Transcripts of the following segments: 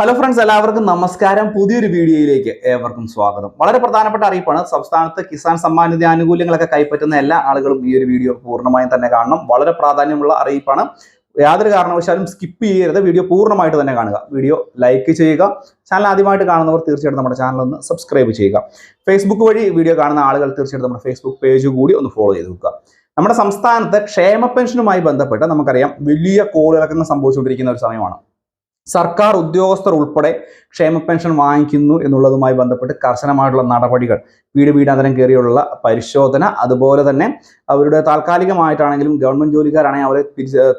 Hello friends എല്ലാവർക്കും നമസ്കാരം. പുതിയൊരു വീഡിയോയിലേക്ക് ഏവർക്കും സ്വാഗതം. വളരെ പ്രധാനപ്പെട്ട അറിയിപ്പാണ്. സംസ്ഥാനത്ത് കിസാൻ സമ്മാൻ നിധി ആനുകൂല്യങ്ങളൊക്കെ കൈപ്പറ്റുന്ന എല്ലാ ആളുകളും ഈ ഒരു വീഡിയോ പൂർണമായും തന്നെ കാണണം. വളരെ പ്രാധാന്യമുള്ള അറിയിപ്പാണ്. യാതൊരു കാരണവശാലും സ്കിപ്പ് ചെയ്യരുത്. വീഡിയോ പൂർണമായിട്ട് തന്നെ കാണുക. വീഡിയോ ലൈക്ക് ചെയ്യുക. ചാനൽ ആദ്യമായിട്ട് കാണുന്നവർ തീർച്ചയായിട്ടും നമ്മുടെ ചാനൽ ഒന്ന് സബ്സ്ക്രൈബ് ചെയ്യുക. ഫേസ്ബുക്ക് വഴി വീഡിയോ കാണുന്ന ആളുകൾ തീർച്ചയായിട്ടും നമ്മുടെ ഫേസ്ബുക്ക് പേജ് കൂടി ഒന്ന് ഫോളോ ചെയ്ത് നോക്കുക നമ്മുടെ സംസ്ഥാനത്ത് ക്ഷേമ പെൻഷനുമായി ബന്ധപ്പെട്ട് നമുക്കറിയാം വലിയ കോളിളക്കങ്ങൾ സംഭവിച്ചുകൊണ്ടിരിക്കുന്ന ഒരു സമയമാണ്. സർക്കാർ ഉദ്യോഗസ്ഥർ ഉൾപ്പെടെ ക്ഷേമ പെൻഷൻ വാങ്ങിക്കുന്നു എന്നുള്ളതുമായി ബന്ധപ്പെട്ട് കർശനമായിട്ടുള്ള നടപടികൾ വീട് വീടാന്തരം കയറിയുള്ള പരിശോധന അതുപോലെ തന്നെ അവരുടെ താൽക്കാലികമായിട്ടാണെങ്കിലും ഗവൺമെന്റ് ജോലിക്കാരാണെങ്കിൽ അവരെ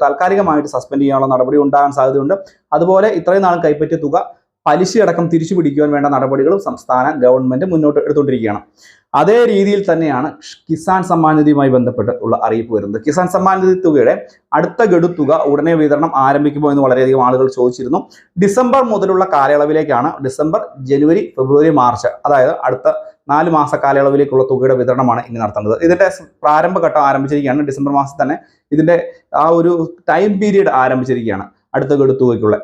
താൽക്കാലികമായിട്ട് സസ്പെൻഡ് ചെയ്യാനുള്ള നടപടി ഉണ്ടാകാൻ സാധ്യതയുണ്ട്. അതുപോലെ ഇത്രയും നാളും കൈപ്പറ്റിയ തുക പലിശയടക്കം തിരിച്ചു പിടിക്കുവാൻ വേണ്ട നടപടികളും സംസ്ഥാന ഗവൺമെന്റ് മുന്നോട്ട് എടുത്തുകൊണ്ടിരിക്കുകയാണ്. അതേ രീതിയിൽ തന്നെയാണ് കിസാൻ സമ്മാൻ നിധിയുമായി ബന്ധപ്പെട്ട് ഉള്ള അറിയിപ്പ് വരുന്നത്. കിസാൻ സമ്മാൻ നിധി തുകയുടെ അടുത്ത ഗഡു തുക ഉടനെ വിതരണം ആരംഭിക്കുമോ എന്ന് വളരെയധികം ആളുകൾ ചോദിച്ചിരുന്നു. ഡിസംബർ മുതലുള്ള കാലയളവിലേക്കാണ് ഡിസംബർ ജനുവരി ഫെബ്രുവരി മാർച്ച് അതായത് അടുത്ത നാല് മാസ കാലയളവിലേക്കുള്ള തുകയുടെ വിതരണമാണ് ഇനി നടത്തേണ്ടത്. ഇതിന്റെ പ്രാരംഭഘട്ടം ആരംഭിച്ചിരിക്കുകയാണ്. ഡിസംബർ മാസത്തിൽ തന്നെ ഇതിന്റെ ആ ഒരു ടൈം പീരീഡ് ആരംഭിച്ചിരിക്കുകയാണ് അടുത്ത ഗഡു തുകയ്ക്കുള്ള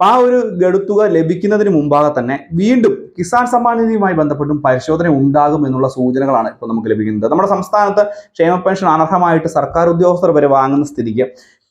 ആ ഒരു ഗഡുത്തുക ലഭിക്കുന്നതിന് മുമ്പാകെ തന്നെ വീണ്ടും കിസാൻ സമ്മാൻ നിധിയുമായി ബന്ധപ്പെട്ടും പരിശോധന ഉണ്ടാകും എന്നുള്ള സൂചനകളാണ് ഇപ്പോൾ നമുക്ക് ലഭിക്കുന്നത്. നമ്മുടെ സംസ്ഥാനത്ത് ക്ഷേമ പെൻഷൻ അനർഹമായിട്ട് സർക്കാർ ഉദ്യോഗസ്ഥർ വരെ വാങ്ങുന്ന സ്ഥിതിക്ക്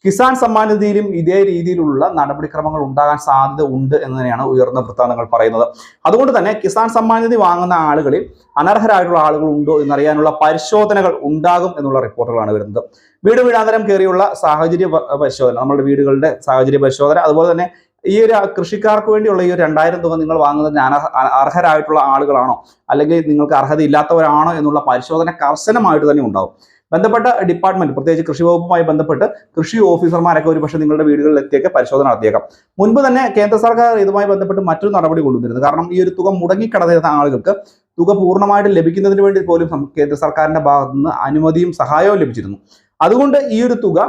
കിസാൻ സമ്മാൻ നിധിയിലും ഇതേ രീതിയിലുള്ള നടപടിക്രമങ്ങൾ ഉണ്ടാകാൻ സാധ്യത ഉണ്ട് എന്ന് തന്നെയാണ് ഉയർന്ന വൃത്താന്തങ്ങൾ പറയുന്നത്. അതുകൊണ്ട് തന്നെ കിസാൻ സമ്മാൻ നിധി വാങ്ങുന്ന ആളുകളിൽ അനർഹരായിട്ടുള്ള ആളുകൾ ഉണ്ടോ എന്നറിയാനുള്ള പരിശോധനകൾ ഉണ്ടാകും എന്നുള്ള റിപ്പോർട്ടുകളാണ് വരുന്നത്. വീട് വീടാന്തരം കയറിയുള്ള സാഹചര്യ പരിശോധന നമ്മുടെ വീടുകളുടെ സാഹചര്യ പരിശോധന അതുപോലെ തന്നെ ഈ ഒരു കൃഷിക്കാർക്ക് വേണ്ടിയുള്ള ഈ ഒരു രണ്ടായിരം തുക നിങ്ങൾ വാങ്ങുന്നത് അനർഹ അർഹരായിട്ടുള്ള ആളുകളാണോ? അല്ലെങ്കിൽ നിങ്ങൾക്ക് അർഹത ഇല്ലാത്തവരാണോ എന്നുള്ള പരിശോധന കർശനമായിട്ട് തന്നെ ഉണ്ടാവും. ബന്ധപ്പെട്ട ഡിപ്പാർട്ട്മെന്റ് പ്രത്യേകിച്ച് കൃഷി വകുപ്പുമായി ബന്ധപ്പെട്ട് കൃഷി ഓഫീസർമാരൊക്കെ ഒരു പക്ഷേ നിങ്ങളുടെ വീടുകളിൽ എത്തിയൊക്കെ പരിശോധന നടത്തിയേക്കാം. മുൻപ് തന്നെ കേന്ദ്ര സർക്കാർ ഇതുമായി ബന്ധപ്പെട്ട് മറ്റൊരു നടപടി കൊണ്ടുവന്നിരുന്നു. കാരണം ഈ ഒരു തുക മുടങ്ങിക്കിടന്നിരുന്ന ആളുകൾക്ക് തുക പൂർണമായിട്ട് ലഭിക്കുന്നതിന് വേണ്ടി പോലും കേന്ദ്ര സർക്കാരിന്റെ ഭാഗത്തുനിന്ന് അനുമതിയും സഹായവും ലഭിച്ചിരുന്നു. അതുകൊണ്ട് ഈ ഒരു തുക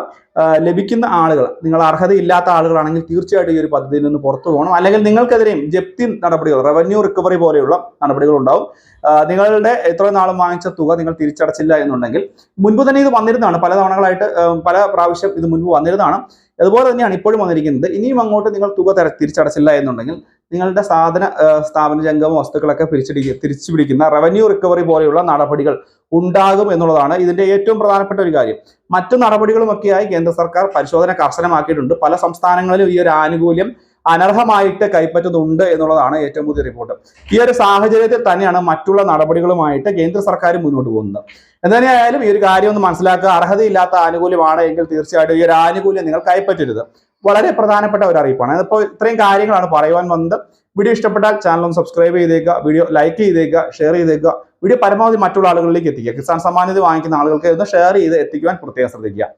ലഭിക്കുന്ന ആളുകൾ നിങ്ങൾ അർഹതയില്ലാത്ത ആളുകളാണെങ്കിൽ തീർച്ചയായിട്ടും ഈ ഒരു പദ്ധതിയിൽ നിന്ന് പുറത്തു പോകണം. അല്ലെങ്കിൽ നിങ്ങൾക്കെതിരെയും ജപ്തി നടപടികൾ റവന്യൂ റിക്കവറി പോലെയുള്ള നടപടികൾ ഉണ്ടാവും. നിങ്ങളുടെ എത്ര നാളും വാങ്ങിച്ച തുക നിങ്ങൾ തിരിച്ചടച്ചില്ല എന്നുണ്ടെങ്കിൽ മുൻപ് തന്നെ ഇത് വന്നിരുന്നതാണ്. പല തവണകളായിട്ട് പല പ്രാവശ്യം ഇത് മുൻപ് വന്നിരുന്നതാണ്. അതുപോലെ തന്നെയാണ് ഇപ്പോഴും വന്നിരിക്കുന്നത്. ഇനിയും അങ്ങോട്ട് നിങ്ങൾ തുക തര- തിരിച്ചടച്ചില്ല എന്നുണ്ടെങ്കിൽ നിങ്ങളുടെ സാധന സ്ഥാപന ജംഗമ വസ്തുക്കളൊക്കെ പിരിച്ചിടി തിരിച്ചു പിടിക്കുന്ന റവന്യൂ റിക്കവറി പോലെയുള്ള നടപടികൾ ഉണ്ടാകും എന്നുള്ളതാണ് ഇതിന്റെ ഏറ്റവും പ്രധാനപ്പെട്ട ഒരു കാര്യം. മറ്റു നടപടികളുമൊക്കെയായി കേന്ദ്ര സർക്കാർ പരിശോധന കർശനമാക്കിയിട്ടുണ്ട്. പല സംസ്ഥാനങ്ങളിലും ഈ ഒരു ആനുകൂല്യം അനർഹമായിട്ട് കൈപ്പറ്റുന്നുണ്ട് എന്നുള്ളതാണ് ഏറ്റവും പുതിയ റിപ്പോർട്ട് ഈ ഒരു സാഹചര്യത്തിൽ തന്നെയാണ് മറ്റുള്ള നടപടികളുമായിട്ട് കേന്ദ്ര സർക്കാർ മുന്നോട്ട് പോകുന്നത്. എന്തുതന്നെയായാലും ഈ ഒരു കാര്യം ഒന്ന് മനസ്സിലാക്കുക. അർഹതയില്ലാത്ത ആനുകൂല്യമാണ് എങ്കിൽ തീർച്ചയായിട്ടും ഈ ഒരു ആനുകൂല്യം നിങ്ങൾ കൈപ്പറ്റരുത്. വളരെ പ്രധാനപ്പെട്ട ഒരു അറിയിപ്പാണ്. ഇപ്പോൾ ഇത്രയും കാര്യങ്ങളാണ് പറയുവാൻ വന്നത്. വീഡിയോ ഇഷ്ടപ്പെട്ടാൽ ചാനൽ ഒന്ന് സബ്സ്ക്രൈബ് ചെയ്തേക്കുക. വീഡിയോ ലൈക്ക് ചെയ്തേക്കുക ഷെയർ ചെയ്തേക്കുക. വീഡിയോ പരമാവധി മറ്റുള്ള ആളുകളിലേക്ക് എത്തിക്കുക. കിസാൻ സമ്മാൻ നിധി വാങ്ങിക്കുന്ന ആളുകൾക്ക് ഒന്ന് ഷെയർ ചെയ്ത് എത്തിക്കുവാൻ പ്രത്യേകം ശ്രദ്ധിക്കുക.